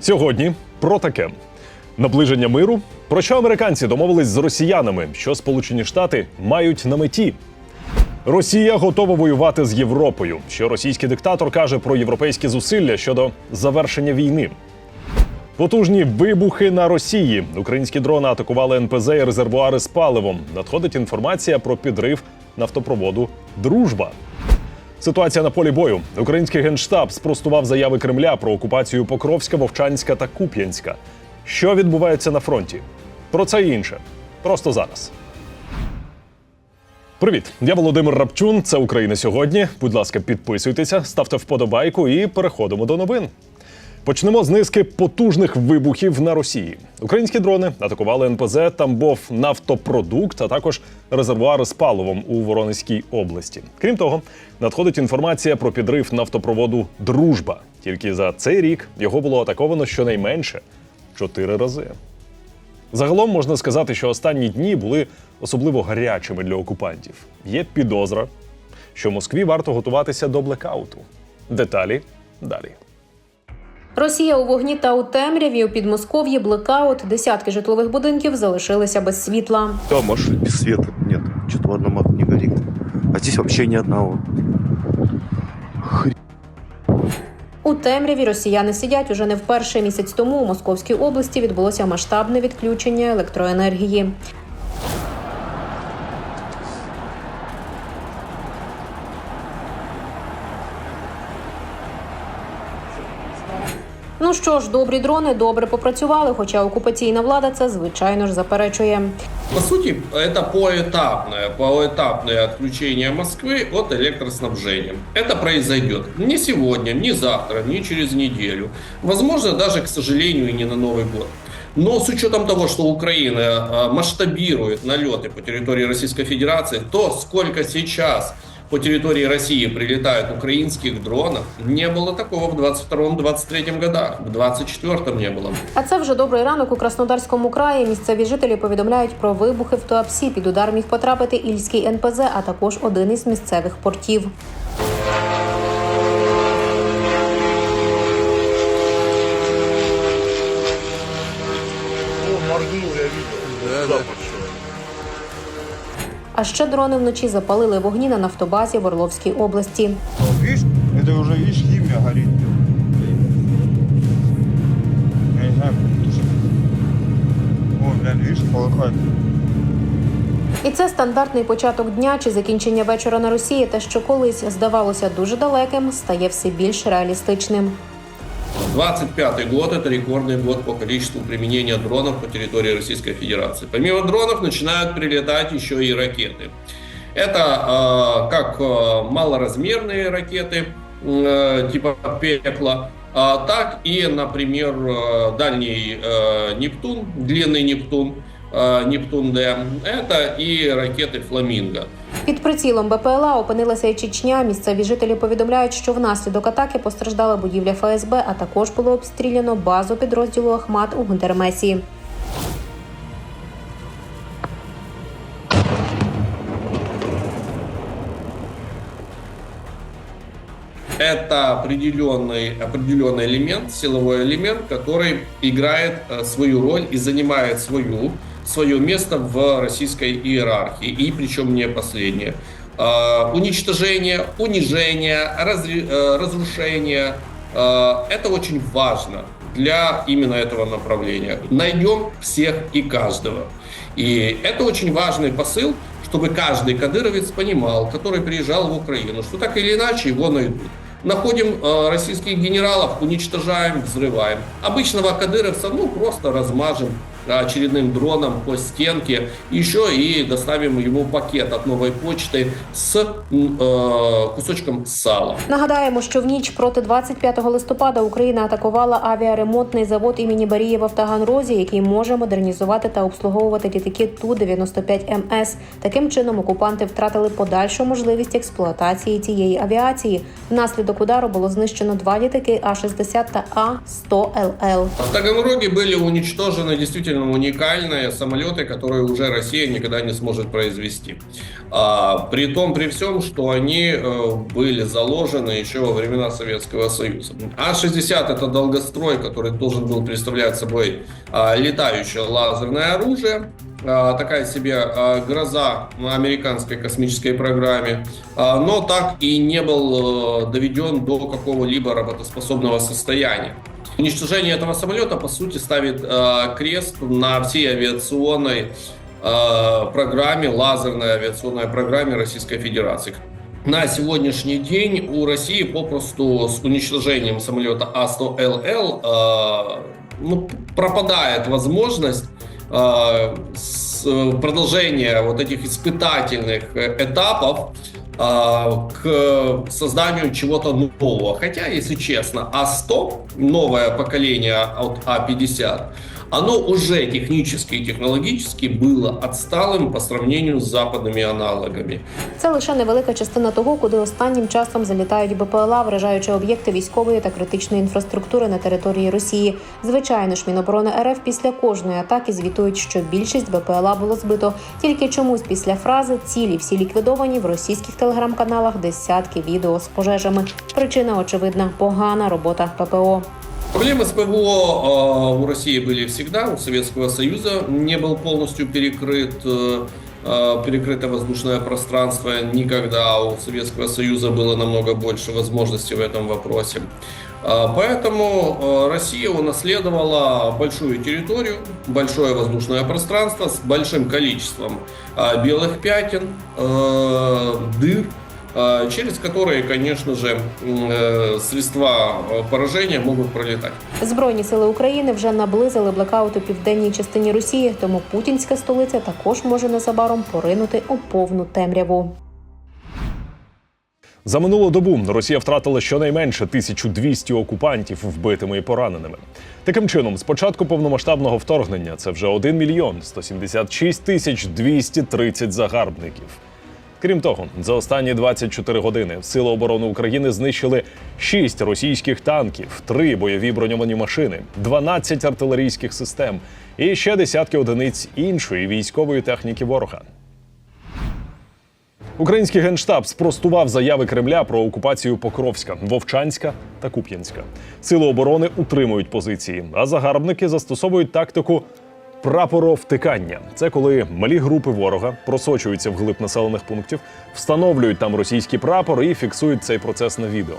Сьогодні про таке наближення миру. Про що американці домовились з росіянами, що Сполучені Штати мають на меті. Росія готова воювати з Європою. Що російський диктатор каже про європейські зусилля щодо завершення війни. Потужні вибухи на Росії. Українські дрони атакували НПЗ і резервуари з паливом. Надходить інформація про підрив нафтопроводу Дружба. Ситуація на полі бою. Український генштаб спростував заяви Кремля про окупацію Покровська, Вовчанська та Куп'янська. Що відбувається на фронті? Про це і інше. Просто зараз. Привіт, я Володимир Рапчун. Це Україна сьогодні. Будь ласка, підписуйтеся, ставте вподобайку і переходимо до новин. Почнемо з низки потужних вибухів на Росії. Українські дрони атакували НПЗ, Тамбов нафтопродукт, а також резервуари з паливом у Воронезькій області. Крім того, надходить інформація про підрив нафтопроводу Дружба. Тільки за цей рік його було атаковано щонайменше чотири рази. Загалом можна сказати, що останні дні були особливо гарячими для окупантів. Є підозра, що Москві варто готуватися до блекауту. Деталі далі. Росія у вогні та у темряві у Підмосков'ї блекаут. Десятки житлових будинків залишилися без світла. Да, может, без света нет. Что-то в одном окне не горит. А здесь вообще ни одного. У темряві росіяни сидять уже не вперше. Місяць тому у Московській області відбулося масштабне відключення електроенергії. Ну що ж, добрі дрони добре попрацювали, хоча окупаційна влада це звичайно ж заперечує. По сути, это поэтапное, поэтапное отключение Москвы от электроснабжения. Это произойдет не сегодня, не завтра, не через неделю. Возможно, даже, к сожалению, и не на Новый год. Но с учетом того, что Украина э, масштабирует налеты по территории Российской Федерации, то сколько сейчас по территории России прилетают украинских дронов, не было такого в 22-23 годах, в 24 не было. А це вже добрий ранок у Краснодарському краї. Місцеві жителі повідомляють про вибухи в Туапсі. Під удар міг потрапити Ільський НПЗ, а також один із місцевих портів. А ще дрони вночі запалили вогні на нафтобазі в Орловській області. Видишь, это уже, видишь, химия горит. Я не знаю. О, блин, видишь, полыхает. І це стандартний початок дня чи закінчення вечора на Росії. Те, що колись здавалося дуже далеким, стає все більш реалістичним. 25 год – это рекордный год по количеству применения дронов по территории Российской Федерации. Помимо дронов начинают прилетать еще и ракеты. Это э, как э, малоразмерные ракеты э, типа «Пекла», а так и, например, э, дальний э, «Нептун», длинный «Нептун», «Нептун-Д». Это и ракеты «Фламинго». Під прицілом БПЛА опинилася і Чечня. Місцеві жителі повідомляють, що внаслідок атаки постраждала будівля ФСБ, а також було обстріляно базу підрозділу Ахмат у Гунтермесі. это определенный, определенный элемент, силовой элемент, который играет э, свою роль и занимает свою, свое место в российской иерархии, и причем не последнее. Э, Уничтожение, унижение, э, разрушение э, – это очень важно для именно этого направления. Найдем всех и каждого. И это очень важный посыл, чтобы каждый кадыровец понимал, который приезжал в Украину, что так или иначе его найдут. Находим э, российских генералов, уничтожаем, взрываем. Обычного кадыровца, ну, просто размажем очередным дроном по стенке. Еще и доставим ему пакет от новой почты с м, э, кусочком сала. Нагадаємо, що в ніч проти 25 листопада Україна атакувала авіаремонтний завод імені Барієва в Таганрозі, який може модернізувати та обслуговувати літаки ту 95 МС. Таким чином окупанти втратили подальшу можливість експлуатації цієї авіації. Внаслідок удару було знищено два літаки А-60 та А-100 ЛЛ. В Таганроге были уничтожены действительно действительно уникальные самолеты, которые уже Россия никогда не сможет произвести. А, при том, при всем, что они э, были заложены еще во времена Советского Союза. А-60 это долгострой, который должен был представлять собой а, летающее лазерное оружие. А, такая себе а, гроза на американской космической программе, но так и не был э, доведен до какого-либо работоспособного состояния. Уничтожение этого самолета, по сути, ставит э, крест на всей авиационной э, программе, лазерной авиационной программе Российской Федерации. На сегодняшний день у России попросту с уничтожением самолета А-100ЛЛ э, ну, пропадает возможность э, с- продолжения вот этих испытательных э, этапов к созданию чего-то нового. Хотя, если честно, А100, новое поколение от А50, оно уже технически и технологически было отсталым по сравнению з западными аналогами. Це лише невелика частина того, куди останнім часом залітають БПЛА, вражаючи об'єкти військової та критичної інфраструктури на території Росії. Звичайно ж, Міноборони РФ після кожної атаки звітують, що більшість БПЛА було збито. Тільки чомусь після фрази цілі всі ліквідовані в російських телеграм-каналах десятки відео з пожежами. Причина очевидна погана робота ППО. Проблемы с ПВО э, у России были всегда, у Советского Союза не был полностью перекрыт, э, э, перекрыто воздушное пространство, никогда у Советского Союза было намного больше возможностей в этом вопросе. А, Поэтому э, Россия унаследовала большую территорию, большое воздушное пространство с большим количеством а, белых пятен, э, дыр, а, через которые, конечно же, м, э, средства э, поражения могут пролетать. Збройні сили України вже наблизили блекаут у південній частині Росії, тому путінська столиця також може незабаром поринути у повну темряву. За минулу добу Росія втратила щонайменше 1200 окупантів вбитими і пораненими. Таким чином, з початку повномасштабного вторгнення це вже 1 мільйон 176 тисяч 230 загарбників. Крім того, за останні 24 години Сили оборони України знищили 6 російських танків, 3 бойові броньовані машини, 12 артилерійських систем і ще десятки одиниць іншої військової техніки ворога. Український генштаб спростував заяви Кремля про окупацію Покровська, Вовчанська та Куп'янська. Сили оборони утримують позиції, а загарбники застосовують тактику прапоровтикання. Це коли малі групи ворога просочуються в глиб населених пунктів, встановлюють там російський прапор і фіксують цей процес на відео.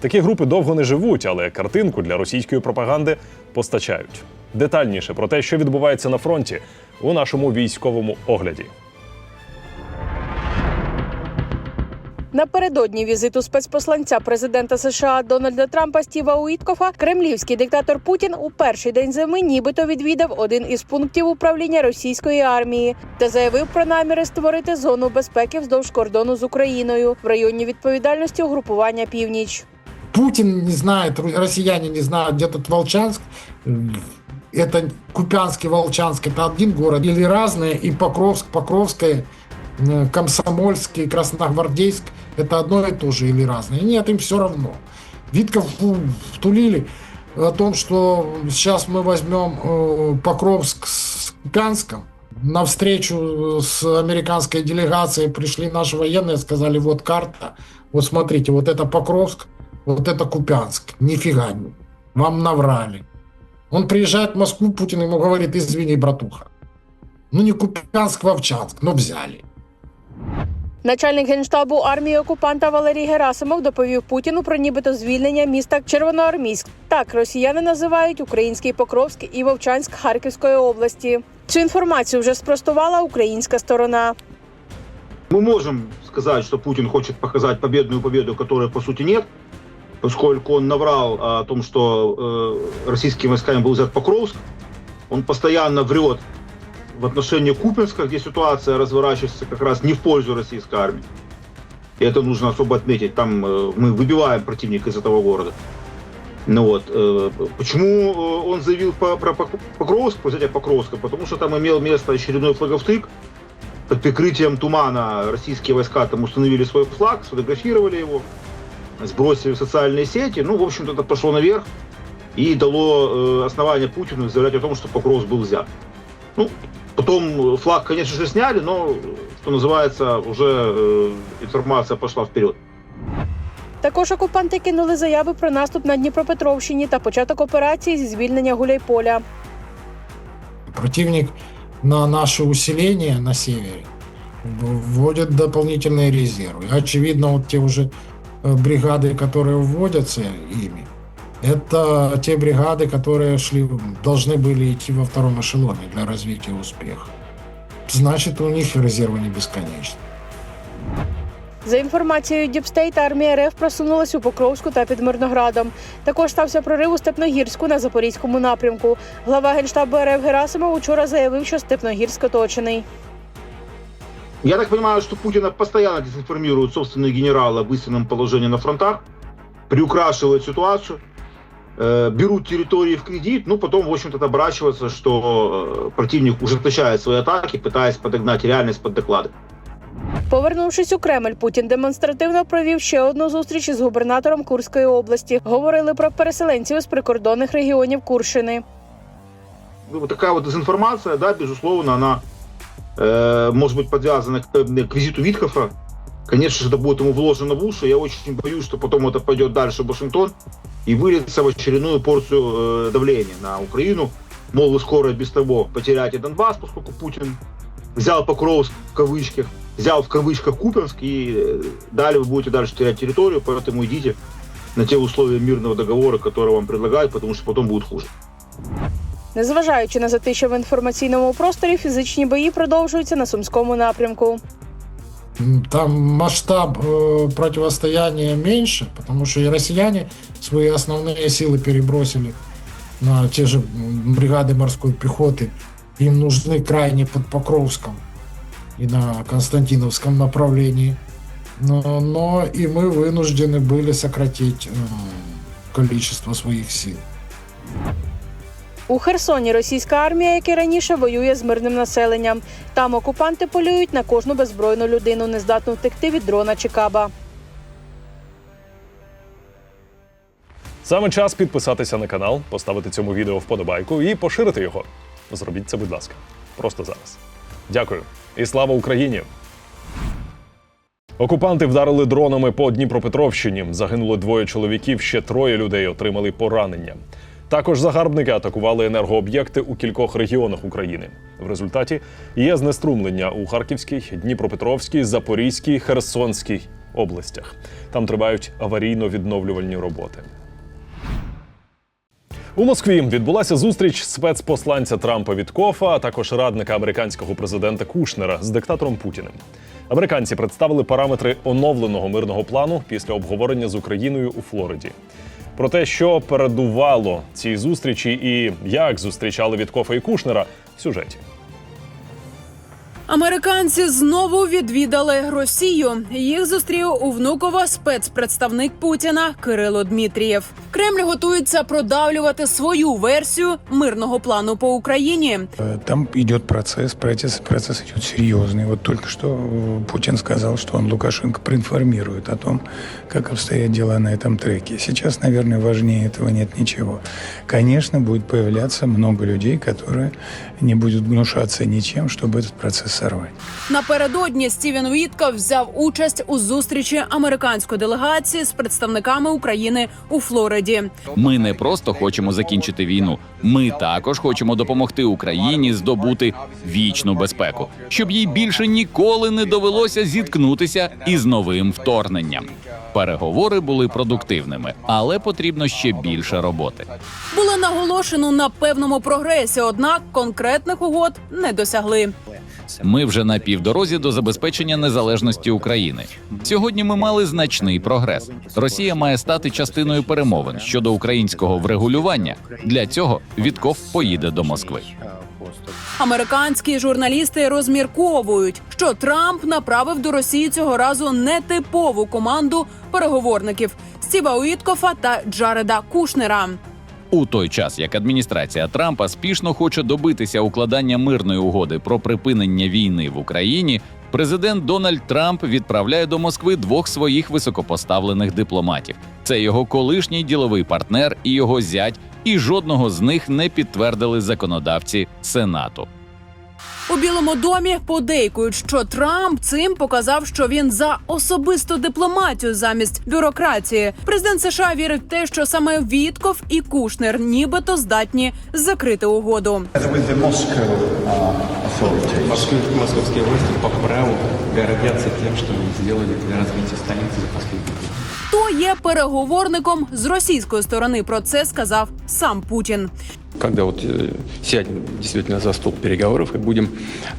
Такі групи довго не живуть, але картинку для російської пропаганди постачають. Детальніше про те, що відбувається на фронті, у нашому військовому огляді. Напередодні візиту спецпосланця президента США Дональда Трампа Стіва Уіткофа кремлівський диктатор Путін у перший день зими нібито відвідав один із пунктів управління російської армії та заявив про наміри створити зону безпеки вздовж кордону з Україною в районі відповідальності угрупування Північ. Путин не знает, ру- россияне не знают, где тут Волчанск. М, Это Купянск и Волчанск, это один город. Или разные, и Покровск, Покровское, э, Комсомольск и Красногвардейск, это одно и то же или разные. Нет, им все равно. Витков втулили о том, что сейчас мы возьмем э, Покровск с Купянском. На встречу с американской делегацией пришли наши военные, сказали, вот карта, вот смотрите, вот это Покровск, вот это Купянск. Нифига. Вам наврали. Он приезжает в Москву, Путин ему говорит, извини, братуха. Ну не Купянск, Вовчанск, но взяли. Начальник генштабу армії окупанта Валерій Герасимов доповів Путіну про нібито звільнення міста Червоноармійськ. Так росіяни називають український Покровськ і Вовчанськ Харківської області. Цю інформацію вже спростувала українська сторона. Мы можем сказать, что Путин хочет показать победную победу, которой по сути нет, поскольку он наврал о том, что э, российскими войсками был взят Покровск. Он постоянно врет в отношении Купинска, где ситуация разворачивается как раз не в пользу российской армии. И это нужно особо отметить. Там э, мы выбиваем противника из этого города. Ну вот, э, почему э, он заявил про Пок- Покровск, взятие Покровска? Потому что там имел место очередной флаговтык, под прикрытием тумана российские войска там установили свой флаг, сфотографировали его, сбросили в социальные сети. Ну, в общем-то, это пошло наверх и дало основание Путину заявлять о том, что Покровск был взят. Ну, потом флаг, конечно же, сняли, но, что называется, уже э, информация пошла вперед. Також окупанти кинули заяви про наступ на Дніпропетровщині та початок операції зі звільнення Гуляйполя. Противник на наше усиление на севере вводит дополнительные резервы. И, Очевидно, вот те уже э, бригады, которые вводятся ими, это те бригады, которые шли, должны были идти во втором эшелоне для развития успеха. Значит, у них резервы не бесконечны. За інформацією Діпстейт, армія РФ просунулась у Покровську та під Мирноградом. Також стався прорив у Степногірську на Запорізькому напрямку. Глава генштабу РФ Герасимов учора заявив, що Степногірськ оточений. Я так понимаю, что Путина постоянно дезинформируют собственные генералы об истинном положении на фронтах, приукрашивают ситуацию, э, берут территории в кредит, ну потом, в общем-то, оборачивается, что э, противник ужесточает свои атаки, пытаясь подогнать реальность под доклады. Повернувшись у Кремль, Путін демонстративно провів ще одну зустріч із губернатором Курської області. Говорили про переселенців з прикордонних регіонів Курщини. Ну, вот такая вот дезинформация, да, безусловно, она э, может быть подвязана к, э, к визиту Витхофа. Конечно же, это будет ему вложено в уши. Я очень боюсь, что потом это пойдет дальше в Вашингтон и выльется в очередную порцию э, давления на Украину. Мол, вы скоро и без того потеряете Донбасс, поскольку Путин взял Покровск в кавычках, взял в кавычках Купенск, и э, далее вы будете дальше терять территорию, поэтому идите на те условия мирного договора, которые вам предлагают, потому что потом будет хуже. Незважаючи на затища в інформаційному просторі, фізичні бої продовжуються на сумському напрямку. М, Там масштаб э, противостояния меньше, потому что и россияне свои основные силы перебросили на те же м, бригады морской пехоты. Им нужны крайне под Покровском и на Константиновском направлении. Но, но и мы вынуждены были сократить э, количество своих сил. У Херсоні російська армія, як і раніше, воює з мирним населенням. Там окупанти полюють на кожну беззбройну людину, не здатну втекти від дрона чи каба. Саме час підписатися на канал, поставити цьому відео вподобайку і поширити його. Зробіть це, будь ласка, просто зараз. Дякую і слава Україні! Окупанти вдарили дронами по Дніпропетровщині. Загинуло двоє чоловіків, ще троє людей отримали поранення. Також загарбники атакували енергооб'єкти у кількох регіонах України. В результаті є знеструмлення у Харківській, Дніпропетровській, Запорізькій, Херсонській областях. Там тривають аварійно-відновлювальні роботи. У Москві відбулася зустріч спецпосланця Трампа Віткофа, а також радника американського президента Кушнера з диктатором Путіним. Американці представили параметри оновленого мирного плану після обговорення з Україною у Флориді. Про те, що передувало цій зустрічі і як зустрічали Віткофа і Кушнера в сюжеті. Американці знову відвідали Росію. Їх зустрів у Внуково спецпредставник Путіна Кирило Дмитрієв. Кремль готується продавлювати свою версію мирного плану по Україні. Э, Там идет процесс, процесс, процесс идет серьезный. Вот только что э, Путин сказал, что он Лукашенко проинформирует о том, как обстоят дела на этом треке. Сейчас, наверное, важнее этого нет ничего. Конечно, будет появляться много людей, которые не будут гнушаться ничем, чтобы этот процесс сорвать. Напередодні Стівен Вітков взяв участь у зустрічі американської делегації з представниками України у Флориді. Ми не просто хочемо закінчити війну. Ми також хочемо допомогти Україні здобути вічну безпеку, щоб їй більше ніколи не довелося зіткнутися із новим вторгненням. Переговори були продуктивними, але потрібно ще більше роботи. Було наголошено на певному прогресі, однак конкретних угод не досягли. Ми вже на півдорозі до забезпечення незалежності України. Сьогодні ми мали значний прогрес. Росія має стати частиною перемовин щодо українського врегулювання. Для цього Вітков поїде до Москви. Американські журналісти розмірковують, що Трамп направив до Росії цього разу нетипову команду переговорників Стіва Уіткофа та Джареда Кушнера. У той час, як адміністрація Трампа спішно хоче добитися укладання мирної угоди про припинення війни в Україні, президент Дональд Трамп відправляє до Москви двох своїх високопоставлених дипломатів. Це його колишній діловий партнер і його зять, і жодного з них не підтвердили законодавці Сенату. У Білому домі подейкують, що Трамп цим показав, що він за особисту дипломатію замість бюрократії. Президент США вірить в те, що саме Вітков і Кушнер нібито здатні закрити угоду. Московские власти по праву гордятся тем, что они сделали для развития столицы за последние годы. Хто є переговорником з російської сторони? Про це сказав сам Путін. Когда вот э, сядем действительно за стол переговоров и будем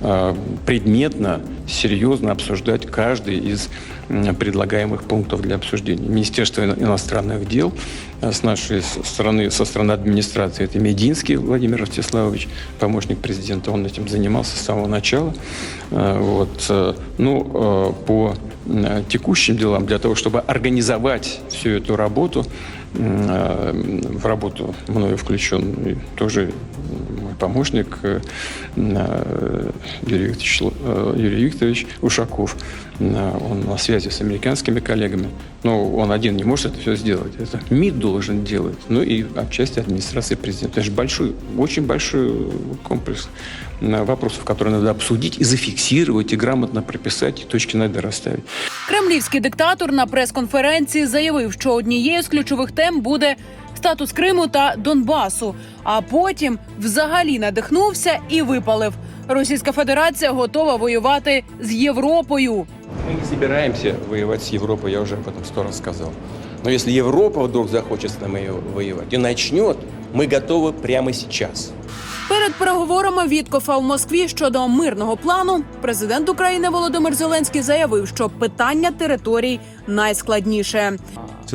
э, предметно, серьезно обсуждать каждый из предлагаемых пунктов для обсуждения. Министерство ино- иностранных дел э, с нашей стороны, со стороны администрации, это Мединский Владимир Ростиславович, помощник президента, он этим занимался с самого начала. Вот, ну, по текущим делам, для того, чтобы организовать всю эту работу, в работу мною включен и тоже мой помощник э, э, Юрий Викторович, э, Юрий Викторович Ушаков. Э, Он на связи с американскими коллегами. Но он один не может это все сделать. Это МИД должен делать. Ну и отчасти администрация президента. Это же большой, очень большой комплекс э, вопросов, которые надо обсудить и зафиксировать, и грамотно прописать, и точки над «и» расставить. Кремлівський диктатор на прес-конференції заявив, що однією з ключових тем буде статус Криму та Донбасу. А потім взагалі надихнувся і випалив. Російська Федерація готова воювати з Європою. Мы не собираемся воевать с Европой, я уже об этом сто раз сказал. Но если Европа вдруг захочет с нами воевать и начнет, мы готовы прямо сейчас. Перед переговорами Віткофа в Москві щодо мирного плану президент України Володимир Зеленський заявив, що питання територій найскладніше.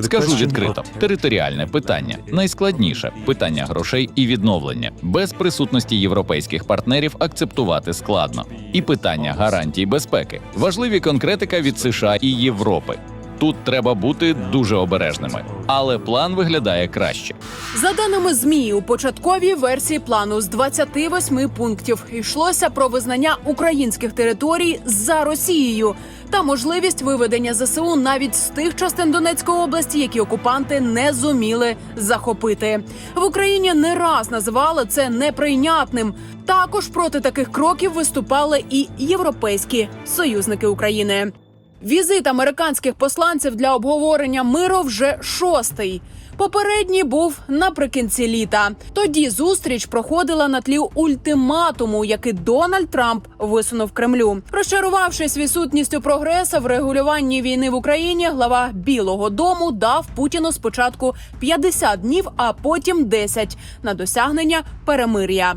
Скажу відкрито, територіальне питання найскладніше питання грошей і відновлення. Без присутності європейських партнерів акцептувати складно. І питання гарантій безпеки важливі конкретика від США і Європи. Тут треба бути дуже обережними, але план виглядає краще. За даними ЗМІ, у початковій версії плану з 28 пунктів йшлося про визнання українських територій за Росією та можливість виведення ЗСУ навіть з тих частин Донецької області, які окупанти не зуміли захопити. В Україні не раз називали це неприйнятним. Також проти таких кроків виступали і європейські союзники України. Візит американських посланців для обговорення миру вже шостий. Попередній був наприкінці літа. Тоді зустріч проходила на тлі ультиматуму, який Дональд Трамп висунув Кремлю. Розчарувавшись відсутністю прогресу в регулюванні війни в Україні, глава Білого Дому дав Путіну спочатку 50 днів, а потім 10 на досягнення перемир'я.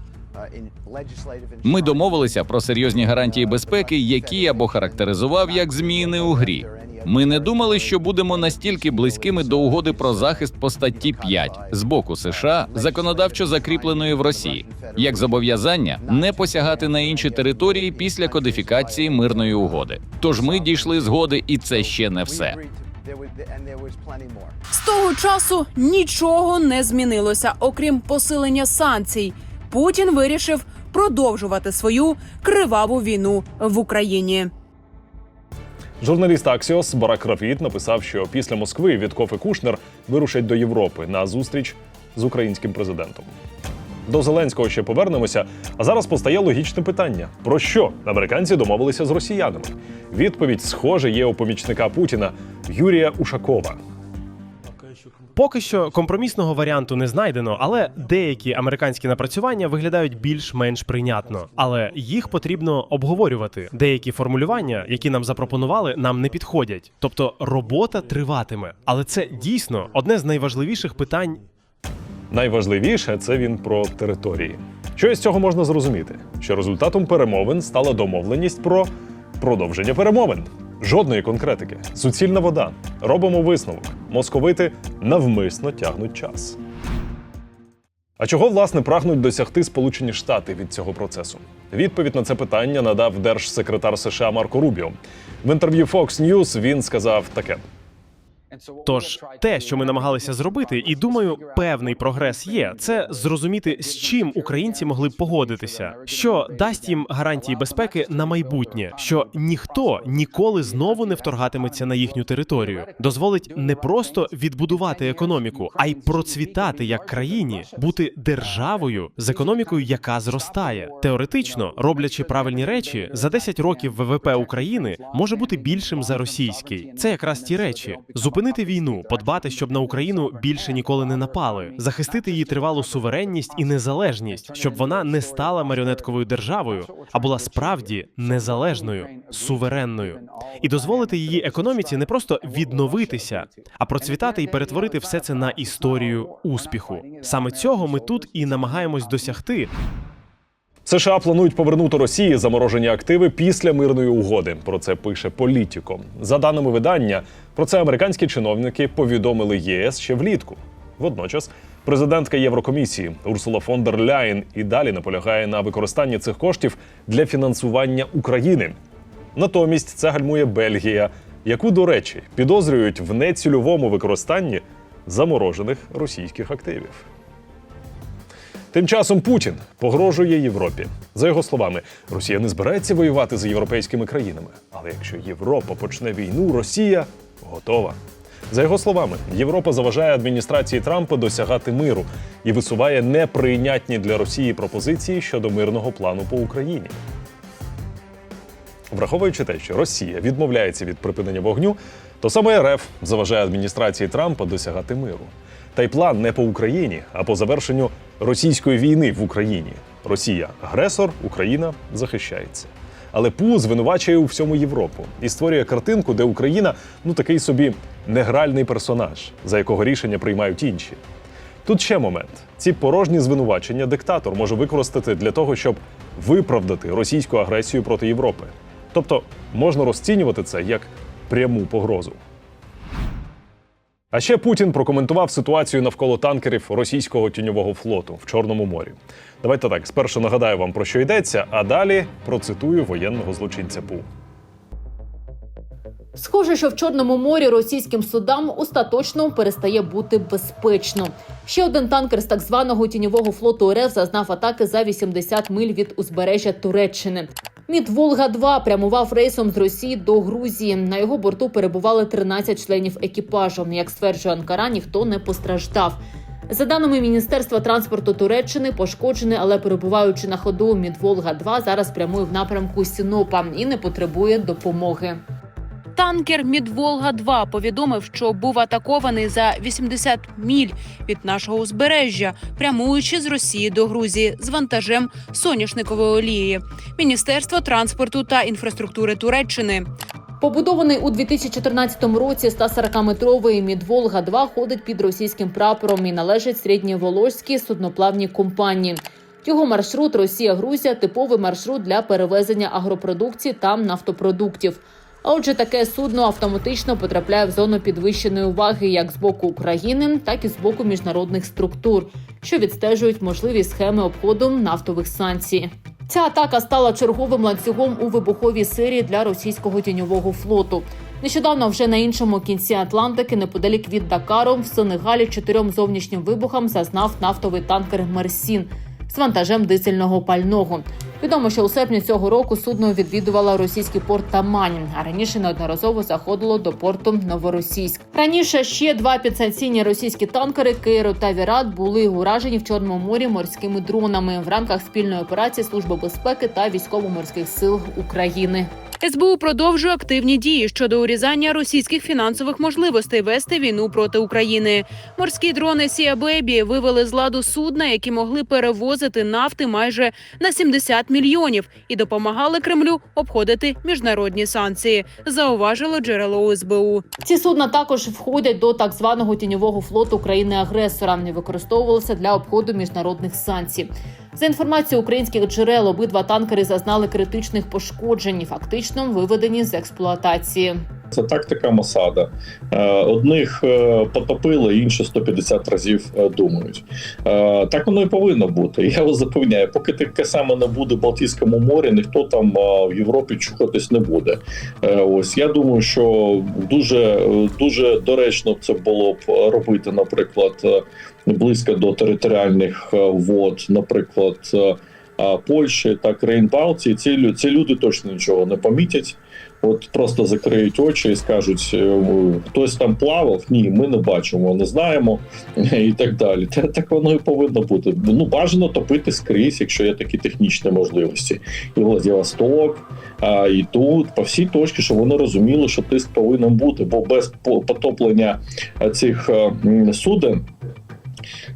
Ми домовилися про серйозні гарантії безпеки, які я б охарактеризував як зміни у грі. Ми не думали, що будемо настільки близькими до угоди про захист по статті 5 з боку США, законодавчо закріпленої в Росії, як зобов'язання не посягати на інші території після кодифікації мирної угоди. Тож ми дійшли згоди, і це ще не все. З того часу нічого не змінилося, окрім посилення санкцій. Путін вирішив продовжувати свою криваву війну в Україні. Журналіст Аксіос Барак Рафіт написав, що після Москви Вітков і Кушнер вирушать до Європи на зустріч з українським президентом. До Зеленського ще повернемося. А зараз постає логічне питання: про що американці домовилися з росіянами? Відповідь, схоже, є у помічника Путіна Юрія Ушакова. Поки що компромісного варіанту не знайдено, але деякі американські напрацювання виглядають більш-менш прийнятно. Але їх потрібно обговорювати. Деякі формулювання, які нам запропонували, нам не підходять. Тобто робота триватиме. Але це дійсно одне з найважливіших питань Найважливіше це він про території. Що із цього можна зрозуміти? Що результатом перемовин стала домовленість про продовження перемовин. Жодної конкретики. Суцільна вода. Робимо висновок. Московити навмисно тягнуть час. А чого власне прагнуть досягти Сполучені Штати від цього процесу? Відповідь на це питання надав держсекретар США Марко Рубіо. В інтерв'ю Fox News він сказав таке: Тож те, що ми намагалися зробити, і думаю, певний прогрес є, це зрозуміти, з чим українці могли б погодитися, що дасть їм гарантії безпеки на майбутнє, що ніхто ніколи знову не вторгатиметься на їхню територію, дозволить не просто відбудувати економіку, а й процвітати як країні, бути державою з економікою, яка зростає. Теоретично, роблячи правильні речі, за 10 років ВВП України може бути більшим за російський. Це якраз ті речі: зупинити війну, подбати, щоб на Україну більше ніколи не напали, захистити її тривалу суверенність і незалежність, щоб вона не стала маріонетковою державою, а була справді незалежною, суверенною, і дозволити її економіці не просто відновитися, а процвітати і перетворити все це на історію успіху. Саме цього ми тут і намагаємось досягти. США планують повернути Росії заморожені активи після мирної угоди. Про це пише Політіко. За даними видання, про це американські чиновники повідомили ЄС ще влітку. Водночас, президентка Єврокомісії Урсула фон дер Ляєн і далі наполягає на використанні цих коштів для фінансування України. Натомість це гальмує Бельгія, яку, до речі, підозрюють в нецільовому використанні заморожених російських активів. Тим часом Путін погрожує Європі. За його словами, Росія не збирається воювати з європейськими країнами. Але якщо Європа почне війну, Росія готова. За його словами, Європа заважає адміністрації Трампа досягати миру і висуває неприйнятні для Росії пропозиції щодо мирного плану по Україні. Враховуючи те, що Росія відмовляється від припинення вогню, то саме РФ заважає адміністрації Трампа досягати миру. Та й план не по Україні, а по завершенню російської війни в Україні. Росія агресор, Україна захищається. Але ПУ звинувачує у всьому Європу і створює картинку, де Україна ну такий собі негральний персонаж, за якого рішення приймають інші. Тут ще момент: ці порожні звинувачення диктатор може використати для того, щоб виправдати російську агресію проти Європи. Тобто можна розцінювати це як пряму погрозу. А ще Путін прокоментував ситуацію навколо танкерів російського тіньового флоту в Чорному морі. Давайте так, спершу нагадаю вам про що йдеться, а далі процитую воєнного злочинця ПУ. Схоже, що в Чорному морі російським судам остаточно перестає бути безпечно. Ще один танкер з так званого тіньового флоту РФ зазнав атаки за 80 миль від узбережжя Туреччини. Мід Волга 2 прямував рейсом з Росії до Грузії. На його борту перебували 13 членів екіпажу. Як стверджує Анкара, ніхто не постраждав. За даними Міністерства транспорту Туреччини, пошкоджений, але перебуваючи на ходу, Мід Волга 2 зараз прямує в напрямку Сінопа і не потребує допомоги. Танкер Мідволга 2 повідомив, що був атакований за 80 міль від нашого узбережжя, прямуючи з Росії до Грузії з вантажем соняшникової олії. Міністерство транспорту та інфраструктури Туреччини. Побудований у 2014 році 140-метровий Мідволга 2 ходить під російським прапором і належить середньоволожській судноплавній компанії. Його маршрут Росія-Грузія типовий маршрут для перевезення агропродукції та нафтопродуктів. А отже, таке судно автоматично потрапляє в зону підвищеної уваги як з боку України, так і з боку міжнародних структур, що відстежують можливі схеми обходу нафтових санкцій. Ця атака стала черговим ланцюгом у вибуховій серії для російського тіньового флоту. Нещодавно вже на іншому кінці Атлантики, неподалік від Дакару, в Сенегалі чотирьом зовнішнім вибухам зазнав нафтовий танкер Мерсін з вантажем дизельного пального. Відомо, що у серпні цього року судно відвідувало російський порт Тамань, а раніше неодноразово заходило до порту Новоросійськ. Раніше ще два підсанкційні російські танкери Кейро та Вірат були уражені в Чорному морі морськими дронами в рамках спільної операції Служби безпеки та військово-морських сил України. СБУ продовжує активні дії щодо урізання російських фінансових можливостей вести війну проти України. Морські дрони Сія Бебі вивели з ладу судна, які могли перевозити нафти майже на 70 мільйонів, і допомагали Кремлю обходити міжнародні санкції. Зауважило джерело СБУ. Ці судна також входять до так званого тіньового флоту країни-агресора Не використовувалися для обходу міжнародних санкцій. За інформацією українських джерел, обидва танкери зазнали критичних пошкоджень, фактично виведені з експлуатації. Це тактика Масада. Е, Одних е, потопили, інші 150 разів е, думають. Так воно і повинно бути. Я вас запевняю, поки таке саме не буде в Балтійському морі, ніхто там в Європі чухатись не буде. Ось я думаю, що дуже дуже доречно це було б робити, наприклад, близько до територіальних вод, наприклад. Польщі та країн Балтії, ці, ці люди точно нічого не помітять. От просто закриють очі і скажуть, е, хтось там плавав, ні, ми не бачимо, не знаємо і так далі. Та так воно і повинно бути. Ну бажано топити скрізь, якщо є такі технічні можливості. І Владивосток, а, і тут, по всій точці, щоб вони розуміли, що тиск повинен бути, бо без потоплення е, цих е, суден.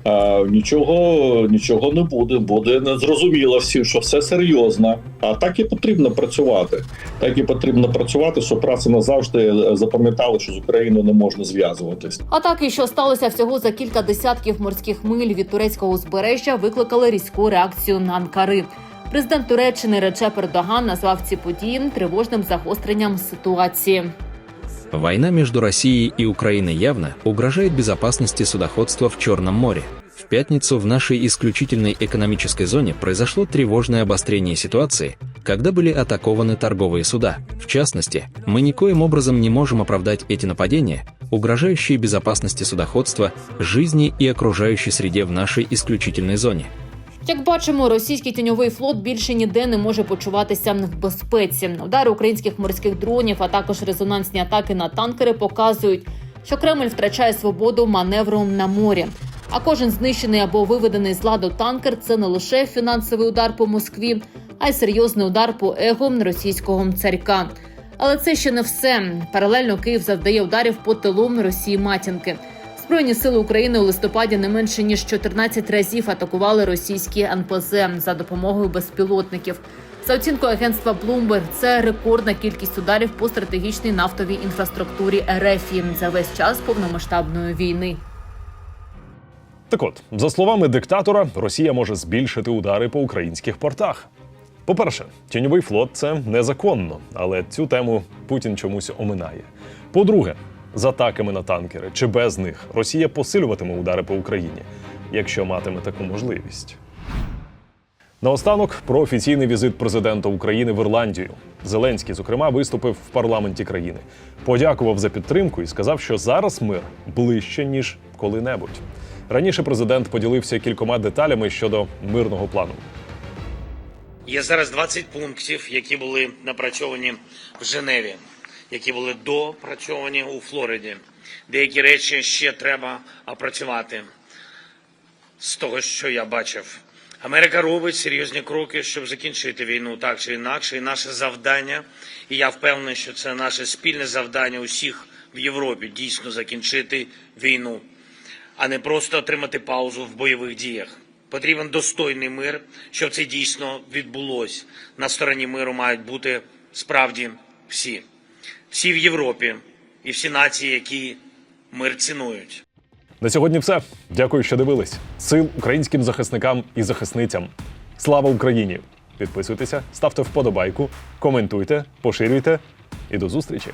А, нічого, нічого не буде. Буде незрозуміло всім, що все серйозно. А так і потрібно працювати. Так і потрібно працювати, щоб раз і назавжди е, запам'ятали, що з Україною не можна зв'язуватись. Атаки, що сталося всього за кілька десятків морських миль від турецького узбережжя, викликали різку реакцію на Анкари. Президент Туреччини Речеп Ердоган назвав ці події тривожним загостренням ситуації. Война между Россией и Украиной явно угрожает безопасности судоходства в Черном море. В пятницу в нашей исключительной экономической зоне произошло тревожное обострение ситуации, когда были атакованы торговые суда. В частности, мы никоим образом не можем оправдать эти нападения, угрожающие безопасности судоходства, жизни и окружающей среде в нашей исключительной зоне. Як бачимо, російський тіньовий флот більше ніде не може почуватися в безпеці. Удари українських морських дронів, а також резонансні атаки на танкери показують, що Кремль втрачає свободу маневру на морі. А кожен знищений або виведений з ладу танкер це не лише фінансовий удар по Москві, а й серйозний удар по его російського царька. Але це ще не все. Паралельно Київ завдає ударів по тилу Росії матінки. Збройні сили України у листопаді не менше ніж 14 разів атакували російські НПЗ за допомогою безпілотників. За оцінкою агентства Bloomberg, це рекордна кількість ударів по стратегічній нафтовій інфраструктурі РФ за весь час повномасштабної війни. Так от, за словами диктатора, Росія може збільшити удари по українських портах. По-перше, тіньовий флот це незаконно, але цю тему Путін чомусь оминає. По-друге, з атаками на танкери чи без них Росія посилюватиме удари по Україні, якщо матиме таку можливість. Наостанок про офіційний візит президента України в Ірландію. Зеленський, зокрема, виступив в парламенті країни, подякував за підтримку і сказав, що зараз мир ближче ніж коли-небудь. Раніше президент поділився кількома деталями щодо мирного плану. Є зараз 20 пунктів, які були напрацьовані в Женеві, які були допрацьовані у Флориді. Деякі речі ще треба опрацювати з того, що я бачив. Америка робить серйозні кроки, щоб закінчити війну так чи інакше. І наше завдання, і я впевнений, що це наше спільне завдання усіх в Європі дійсно закінчити війну, а не просто отримати паузу в бойових діях. Потрібен достойний мир, щоб це дійсно відбулось. На стороні миру мають бути справді всі, всі в Європі і всі нації, які мир цінують. На сьогодні все. Дякую, що дивились. Сил українським захисникам і захисницям. Слава Україні! Підписуйтеся, ставте вподобайку, коментуйте, поширюйте і до зустрічі!